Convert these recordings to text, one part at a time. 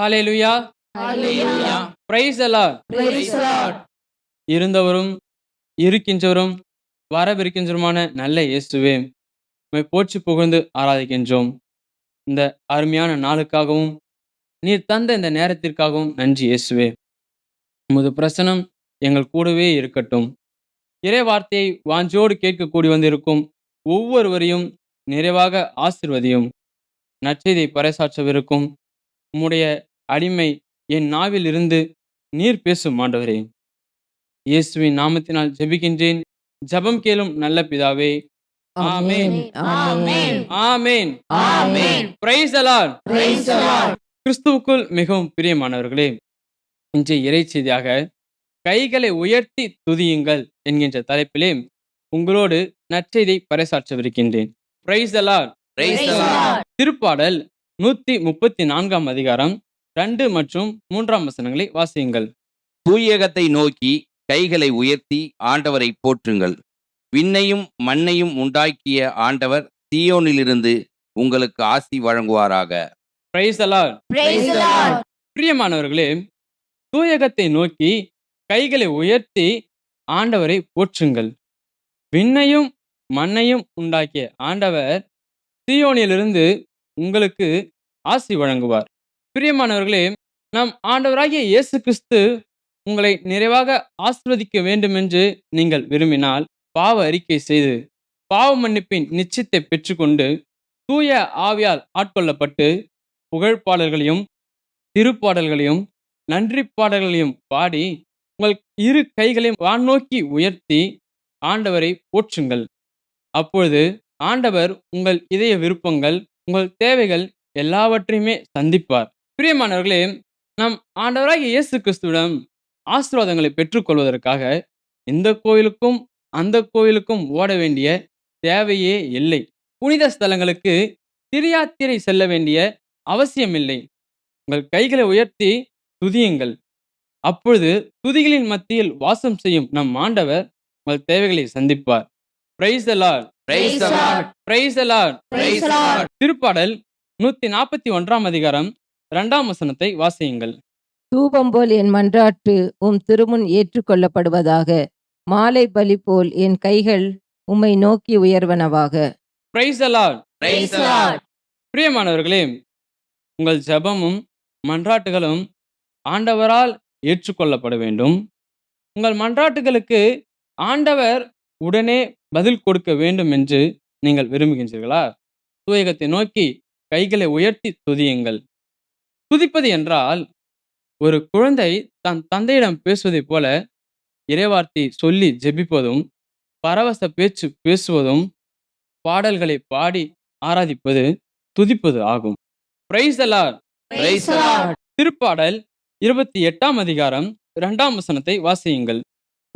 Hallelujah the Lord. இருந்தவரும் இருக்கின்றவரும் வரவிருக்கின்றவருமான நல்ல இயேசுவே உம்மை போற்றி புகழ்ந்து ஆராதிக்கின்றோம். இந்த அருமையான நாளுக்காகவும் நீர் தந்த இந்த நேரத்திற்காகவும் நன்றி இயேசுவே. உமது பிரசனம் எங்கள் கூடவே இருக்கட்டும். இறை வார்த்தையை வாஞ்சோடு கேட்கக்கூடி வந்திருக்கும் ஒவ்வொருவரையும் நிறைவாக ஆசிர்வதியும். நற்செய்தியை பறைசாற்றவிருக்கும் உம்முடைய அடிமை என் நாவில் இருந்து நீர் பேசும் ஆண்டவரே. இயேசுவின் நாமத்தினால் ஜெபிக்கின்றேன். ஜெபம் கேளும் நல்ல பிதாவே. ஆமென். ஆமேன். Praise the Lord. கிறிஸ்துவுக்குள் மிகவும் பிரியமானவர்களே இன்றைய இறைச்செய்தியாக கைகளை உயர்த்தி துதியுங்கள் என்கின்ற தலைப்பிலே உங்களோடு நற்செய்தியை பறைசாற்றவிருக்கின்றேன். Price Lord. திருப்பாடல் நூத்தி முப்பத்தி நான்காம் அதிகாரம் ரெண்டு மற்றும் மூன்றாம் வசனங்களை வாசியுங்கள். தூயகத்தை நோக்கி கைகளை உயர்த்தி ஆண்டவரை போற்றுங்கள். விண்ணையும் மண்ணையும் உண்டாக்கிய ஆண்டவர் சீயோனிலிருந்து உங்களுக்கு ஆசி வழங்குவாராக. பிரைஸ் அலால் Praise the Lord. பிரியமானவர்களே தூயகத்தை நோக்கி கைகளை உயர்த்தி ஆண்டவரை போற்றுங்கள். விண்ணையும் மண்ணையும் உண்டாக்கிய ஆண்டவர் சீயோனிலிருந்து உங்களுக்கு ஆசி வழங்குவார். பிரியமானவர்களே நம் ஆண்டவராகிய இயேசு கிறிஸ்து உங்களை நிறைவாக ஆசிர்வதிக்க வேண்டும் என்று நீங்கள் விரும்பினால் பாவ அறிக்கை செய்து பாவ மன்னிப்பின் நிச்சயத்தை பெற்றுக்கொண்டு தூய ஆவியால் ஆட்கொள்ளப்பட்டு புகழ்பாடல்களையும் திருப்பாடல்களையும் நன்றி பாடல்களையும் பாடி உங்கள் இரு கைகளையும் வானோக்கி உயர்த்தி ஆண்டவரை போற்றுங்கள். அப்பொழுது ஆண்டவர் உங்கள் இதய விருப்பங்கள் உங்கள் தேவைகள் எல்லாவற்றையுமே சந்திப்பார். பிரியமானவர்களே நம் ஆண்டவராகிய இயேசு கிறிஸ்துவிடம் ஆசீர்வாதங்களை பெற்றுக்கொள்வதற்காக இந்த கோயிலுக்கும் அந்த கோயிலுக்கும் ஓட வேண்டிய தேவையே இல்லை. புனித ஸ்தலங்களுக்கு திரியாத்திரை செல்ல வேண்டிய அவசியமில்லை. உங்கள் கைகளை உயர்த்தி துதியுங்கள். அப்பொழுது துதிகளின் மத்தியில் வாசம் செய்யும் நம் ஆண்டவர் உங்கள் தேவைகளை சந்திப்பார். திருப்பாடல் நூத்தி நாற்பத்தி ஒன்றாம் அதிகாரம் இரண்டாம் வசனத்தை வாசியுங்கள். தூபம் போல் என் மன்றாட்டு உம் திருமுன் ஏற்றுக்கொள்ளப்படுவதாக. மாலை பலி போல் என் கைகள் உம்மை நோக்கி உயர்வனவாக. பிரைஸ் அலால் Praise the Lord. பிரியமானவர்களே உங்கள் ஜெபமும் மன்றாட்டுகளும் ஆண்டவரால் ஏற்றுக்கொள்ளப்பட வேண்டும். உங்கள் மன்றாட்டுகளுக்கு ஆண்டவர் உடனே பதில் கொடுக்க வேண்டும் என்று நீங்கள் விரும்புகின்றீர்களா? தூயகத்தை நோக்கி கைகளை உயர்த்தி துதியுங்கள். துதிப்பது என்றால் ஒரு குழந்தை தன் தந்தையிடம் பேசுவதைப் போல இறைவார்த்தை சொல்லி ஜெபிப்பதும் பரவச பேச்சு பேசுவதும் பாடல்களை பாடி ஆராதிப்பது துதிப்பது ஆகும். பிரைஸ் அலார் Praise the Lord. திருப்பாடல் இருபத்தி எட்டாம் அதிகாரம் இரண்டாம் வசனத்தை வாசியுங்கள்.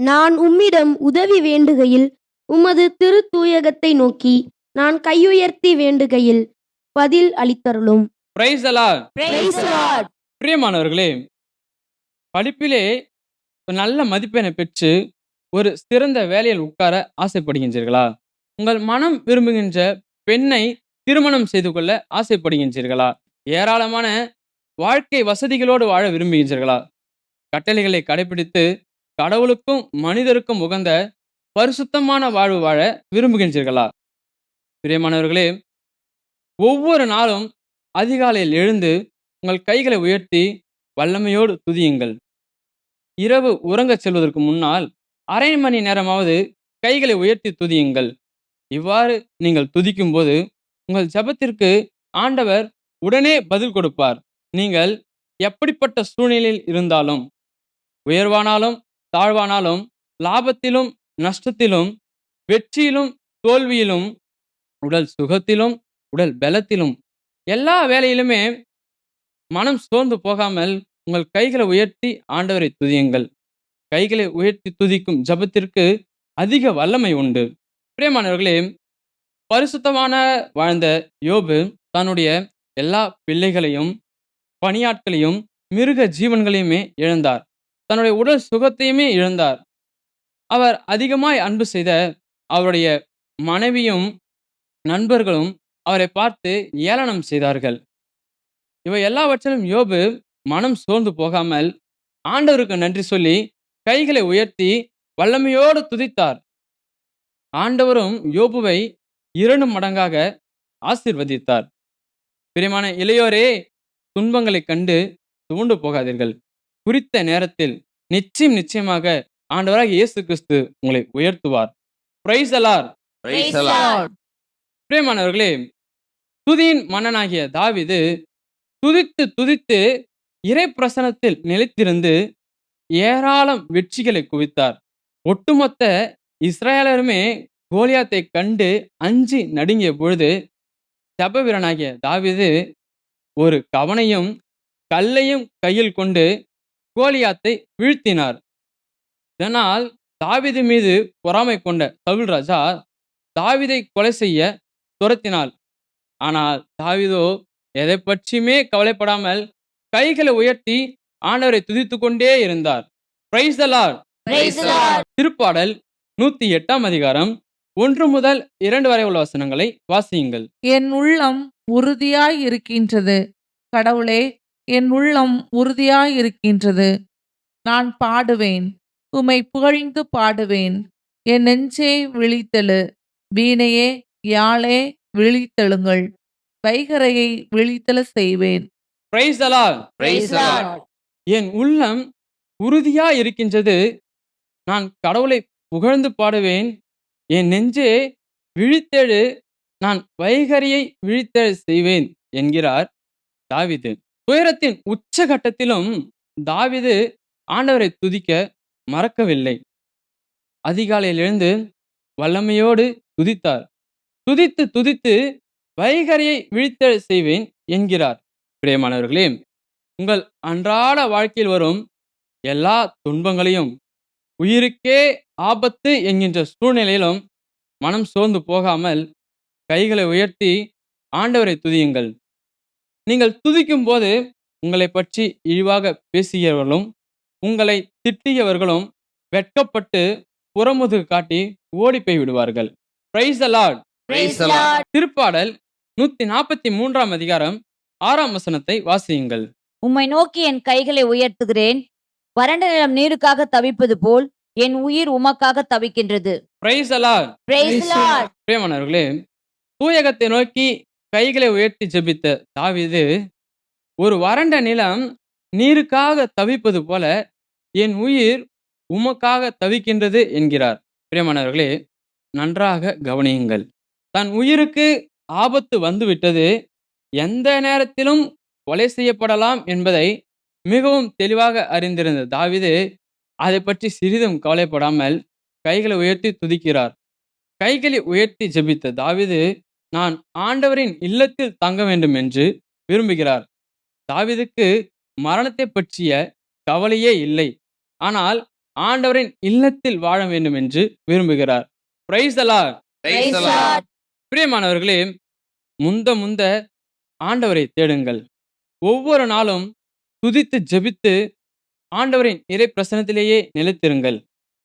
நான் உம்மிடம் உதவி வேண்டுகையில் உமது திருத்தூயகத்தை நோக்கி நான் கையுயர்த்தி வேண்டுகையில் பதில் அளித்தருளும். பிரைஸ். பிரியமானவர்களே படிப்பிலே ஒரு நல்ல மதிப்பெண்ணை பெற்று ஒரு சிறந்த வேலையில் உட்கார ஆசைப்படுகின்றீர்களா? உங்கள் மனம் விரும்புகின்ற பெண்ணை திருமணம் செய்து கொள்ள ஆசைப்படுகின்றீர்களா? ஏராளமான வாழ்க்கை வசதிகளோடு வாழ விரும்புகின்றீர்களா? கட்டளைகளை கடைபிடித்து கடவுளுக்கும் மனிதருக்கும் உகந்த பரிசுத்தமான வாழ்வு வாழ விரும்புகின்றீர்களா? பிரியமானவர்களே ஒவ்வொரு நாளும் அதிகாலையில் எழுந்து உங்கள் கைகளை உயர்த்தி வல்லமையோடு துதியுங்கள். இரவு உறங்கச் செல்வதற்கு முன்னால் அரை மணி நேரமாவது கைகளை உயர்த்தி துதியுங்கள். இவ்வாறு நீங்கள் துதிக்கும்போது உங்கள் ஜெபத்திற்கு ஆண்டவர் உடனே பதில் கொடுப்பார். நீங்கள் எப்படிப்பட்ட சூழ்நிலையில் இருந்தாலும் உயர்வானாலும் தாழ்வானாலும் லாபத்திலும் நஷ்டத்திலும் வெற்றியிலும் தோல்வியிலும் உடல் சுகத்திலும் உடல் பலத்திலும் எல்லா வேலையிலுமே மனம் சோர்ந்து போகாமல் உங்கள் கைகளை உயர்த்தி ஆண்டவரை துதியுங்கள். கைகளை உயர்த்தி துதிக்கும் ஜெபத்திற்கு அதிக வல்லமை உண்டு. பிரியமானவர்களே பரிசுத்தமான வாழ்ந்த யோபு தன்னுடைய எல்லா பிள்ளைகளையும் பணியாட்களையும் மிருக ஜீவன்களையுமே இழந்தார். தன்னுடைய உடல் சுகத்தையுமே இழந்தார். அவர் அதிகமாய் அன்பு செய்த அவருடைய மனைவியும் நண்பர்களும் அவரை பார்த்து ஏளனம் செய்தார்கள். இவை எல்லாவற்றிலும் யோபு மனம் சோர்ந்து போகாமல் ஆண்டவருக்கு நன்றி சொல்லி கைகளை உயர்த்தி வல்லமையோடு துதித்தார். ஆண்டவரும் யோபுவை இரண்டு மடங்காக ஆசீர்வதித்தார். பிரியமான இளையோரே துன்பங்களைக் கண்டு துவண்டு போகாதீர்கள். குறித்த நேரத்தில் நிச்சயம் நிச்சயமாக ஆண்டவராக இயேசு கிறிஸ்து உங்களை உயர்த்துவார். Lord. பிரியமானவர்களே துதியின் மன்னனாகிய தாவிது துதித்து துதித்து இறை பிரசனத்தில் நிலைத்திருந்து ஏராளம் வெற்றிகளை குவித்தார். ஒட்டுமொத்த இஸ்ரேலருமே கோலியாத்தை கண்டு அஞ்சி நடுங்கிய பொழுது ஜபவீரனாகிய தாவிது ஒரு கவனையும் கல்லையும் கையில் கொண்டு கோலியாத்தை வீழ்த்தினார். இதனால் தாவிது மீது பொறாமை கொண்ட சவுல் ராஜா தாவிதை கொலை செய்ய துரத்தினாள். ஆனால் தாவீதோ எதை பற்றியுமே கவலைப்படாமல் கைகளை உயர்த்தி ஆண்டவரை துதித்து கொண்டே இருந்தார். Praise the Lord Praise the Lord. திருப்பாடல் நூத்தி எட்டாம் அதிகாரம் ஒன்று முதல் இரண்டு வரை உள்ள வசனங்களை வாசியுங்கள். என் உள்ளம் உறுதியாய் இருக்கின்றது கடவுளே என் உள்ளம் உறுதியாய் இருக்கின்றது நான் பாடுவேன் உம்மை புகழ்ந்து பாடுவேன். என் நெஞ்சே விழித்தெழு. வீணையே யாழே விழித்தெழுங்கள். வைகரையை விழித்தெழ செய்வேன். Praise the Lord Praise the Lord. என் உள்ளம் உறுதியா இருக்கின்றது நான் கடவுளை புகழ்ந்து பாடுவேன். என் நெஞ்சே விழித்தெழு. நான் வைகரியை விழித்தெழ செய்வேன் என்கிறார் தாவீது. துயரத்தின் உச்சகட்டத்திலும் தாவீது ஆண்டவரை துதிக்க மறக்கவில்லை. அதிகாலையில் எழுந்து வல்லமையோடு துதித்தார். துதித்து துதித்து வைகரியை விழித்த செய்வேன் என்கிறார். பிரியமானவர்களே உங்கள் அன்றாட வாழ்க்கையில் வரும் எல்லா துன்பங்களையும் உயிருக்கே ஆபத்து என்கின்ற சூழ்நிலையிலும் மனம் சோர்ந்து போகாமல் கைகளை உயர்த்தி ஆண்டவரை துதியுங்கள். நீங்கள் துதிக்கும் போது உங்களை பற்றி இழிவாக பேசியவர்களும் உங்களை திட்டியவர்களும் வெட்கப்பட்டு புறமுதுகு காட்டி ஓடி போய் விடுவார்கள் praise the Lord. Praise the Lord. திருப்பாடல் நூத்தி நாற்பத்தி மூன்றாம் அதிகாரம் ஆறாம் வசனத்தை வாசியுங்கள் உம்மை நோக்கி என் கைகளை உயர்த்துகிறேன் வறண்ட நிலம் நீருக்காக தவிப்பது போல் என் உயிர் உமக்காக தவிக்கின்றது praise the Lord. Praise the Lord. பிரியமானவர்களே தூயகத்தை நோக்கி கைகளை உயர்த்தி ஜெபித்த தாவீது ஒரு வறண்ட நிலம் நீருக்காக தவிப்பது போல என் உயிர் உமக்காக தவிக்கின்றது என்கிறார் பிரியமானவர்களே நன்றாக கவனியுங்கள் தன் உயிருக்கு ஆபத்து வந்துவிட்டது. எந்த நேரத்திலும் கொலை செய்யப்படலாம் என்பதை மிகவும் தெளிவாக அறிந்திருந்த தாவீது அதை பற்றி சிறிதும் கவலைப்படாமல் கைகளை உயர்த்தி துதிக்கிறார். கைகளை உயர்த்தி ஜெபித்த தாவீது நான் ஆண்டவரின் இல்லத்தில் தங்க வேண்டும் என்று விரும்புகிறார். தாவீதுக்கு மரணத்தை பற்றிய கவலையே இல்லை. ஆனால் ஆண்டவரின் இல்லத்தில் வாழ வேண்டும் என்று விரும்புகிறார். பிரைஸ் Praise பிரியமானவர்களே முந்த முந்த ஆண்டவரை தேடுங்கள். ஒவ்வொரு நாளும் துதித்து ஜெபித்து ஆண்டவரின் இறை பிரசனத்திலேயே நிலைத்திருங்கள்.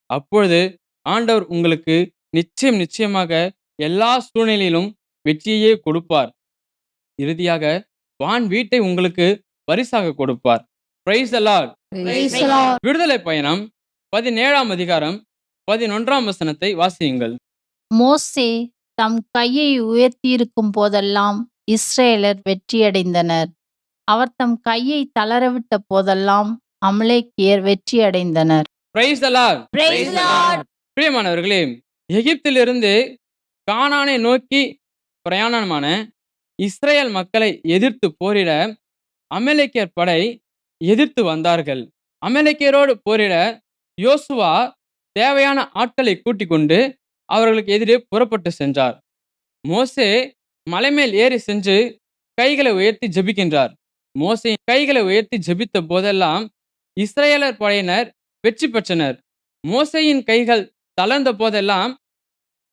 அப்பொழுது ஆண்டவர் உங்களுக்கு நிச்சயம் நிச்சயமாக எல்லா சூழ்நிலையிலும் வெற்றியையே கொடுப்பார். இறுதியாக வான் வீட்டை உங்களுக்கு பரிசாக கொடுப்பார். Praise the Lord. Praise the Lord. விடுதலை பயணம் பதினேழாம் அதிகாரம் பதினொன்றாம் வசனத்தை வாசியுங்கள். மோசே தம் கையை உயர்த்தியிருக்கும் போதெல்லாம் இஸ்ரேலர் வெற்றியடைந்தனர். அவர் தம் கையை தளரவிட்ட போதெல்லாம் அமலேக்கியர் வெற்றியடைந்தனர். பிரியமானவர்களே எகிப்திலிருந்து கானானை நோக்கி பிரயாணமான இஸ்ரேல் மக்களை எதிர்த்து போரிட அமலேக்கியர் படை எதிர்த்து வந்தார்கள். அமலேக்கியரோடு போரிட யோசுவா தேவையான ஆட்களை கூட்டிக் கொண்டு அவர்களுக்கு எதிரே புறப்பட்டு சென்றார். மோசே மலைமேல் ஏறி சென்று கைகளை உயர்த்தி ஜெபிக்கின்றார். மோசை கைகளை உயர்த்தி ஜெபித்த போதெல்லாம் இஸ்ரேலர் படையினர் வெற்றி பெற்றனர். மோசையின் கைகள் தளர்ந்த போதெல்லாம்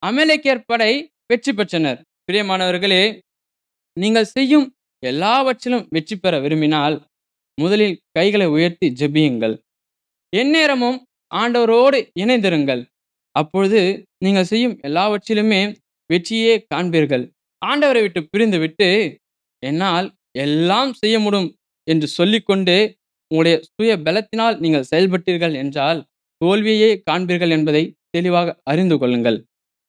அமலேக்கியர் படை வெற்றி பெற்றனர். பிரியமானவர்களே நீங்கள் செய்யும் எல்லாவற்றிலும் வெற்றி பெற விரும்பினால் முதலில் கைகளை உயர்த்தி ஜெபியுங்கள். எந்நேரமும் ஆண்டவரோடு இணைந்திருங்கள். அப்பொழுது நீங்கள் செய்யும் எல்லாவற்றிலுமே வெற்றியே காண்பீர்கள் ஆண்டவரை விட்டு பிரிந்து விட்டு என்னால் எல்லாம் செய்ய முடியும் என்று சொல்லிக்கொண்டு உங்களுடைய சுய பலத்தினால் நீங்கள் செயல்பட்டீர்கள் என்றால் தோல்வியே காண்பீர்கள் என்பதை தெளிவாக அறிந்து கொள்ளுங்கள்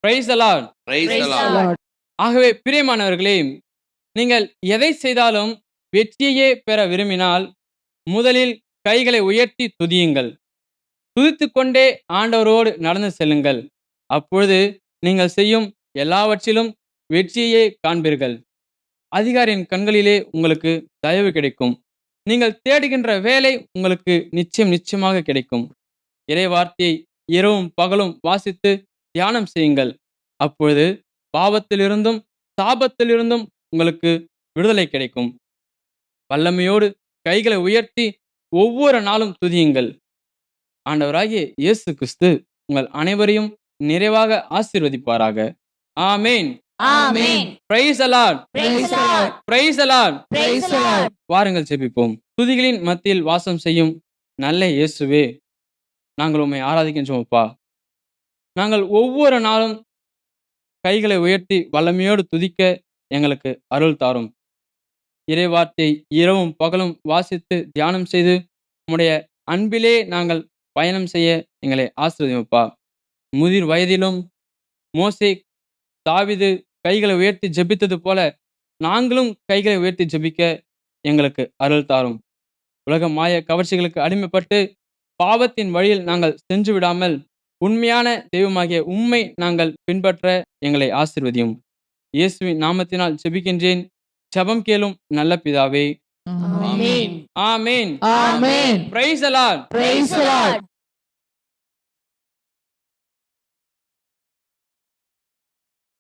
praise the Lord Praise the Praise the Lord. Lord. ஆகவே பிரியமானவர்களே நீங்கள் எதை செய்தாலும் வெற்றியையே பெற விரும்பினால் முதலில் கைகளை உயர்த்தி துதியுங்கள் துதித்து கொண்டே ஆண்டவரோடு நடந்து செல்லுங்கள். அப்பொழுது நீங்கள் செய்யும் எல்லாவற்றிலும் வெற்றியையே காண்பீர்கள். அதிகாரியின் கண்களிலே உங்களுக்கு தயவு கிடைக்கும். நீங்கள் தேடுகின்ற வேலை உங்களுக்கு நிச்சயம் நிச்சயமாக கிடைக்கும். இறை வார்த்தையை இரவும் பகலும் வாசித்து தியானம் செய்யுங்கள். அப்பொழுது பாவத்திலிருந்தும் சாபத்திலிருந்தும் உங்களுக்கு விடுதலை கிடைக்கும். வல்லமையோடு கைகளை உயர்த்தி ஒவ்வொரு நாளும் துதியுங்கள். ஆண்டவராகிய இயேசு கிறிஸ்து உங்கள் அனைவரையும் நிறைவாக ஆசீர்வதிப்பாராக. ஆமேன். வாருங்கள் ஜெபிப்போம். துதிகளின் மத்தியில் வாசம் செய்யும் நல்ல இயேசுவே நாங்கள் உம்மை ஆராதிக்கின்றோம் அப்பா. நாங்கள் ஒவ்வொரு நாளும் கைகளை உயர்த்தி வல்லமையோடு துதிக்க எங்களுக்கு அருள் தாரும். இறைவார்த்தை இரவும் பகலும் வாசித்து தியானம் செய்து உம்முடைய அன்பிலே நாங்கள் பயணம் செய்ய எங்களை ஆசிரியப்பா முதிர் வயதிலும் மோசே தாவிது கைகளை உயர்த்தி ஜெபித்தது போல நாங்களும் கைகளை உயர்த்தி ஜெபிக்க எங்களுக்கு அருள் தாரும். உலக மாய கவர்ச்சிகளுக்கு அடிமைப்பட்டு பாவத்தின் வழியில் நாங்கள் சென்று விடாமல் உண்மையான தெய்வமாகிய உண்மை நாங்கள் பின்பற்ற எங்களை ஆசிர்வதியும். இயேசுவின் நாமத்தினால் ஜெபிக்கின்றேன். ஜெபம் கேளும் நல்ல பிதாவே Amen. ஆமேன் ஆமென் praise the Lord Praise the Lord.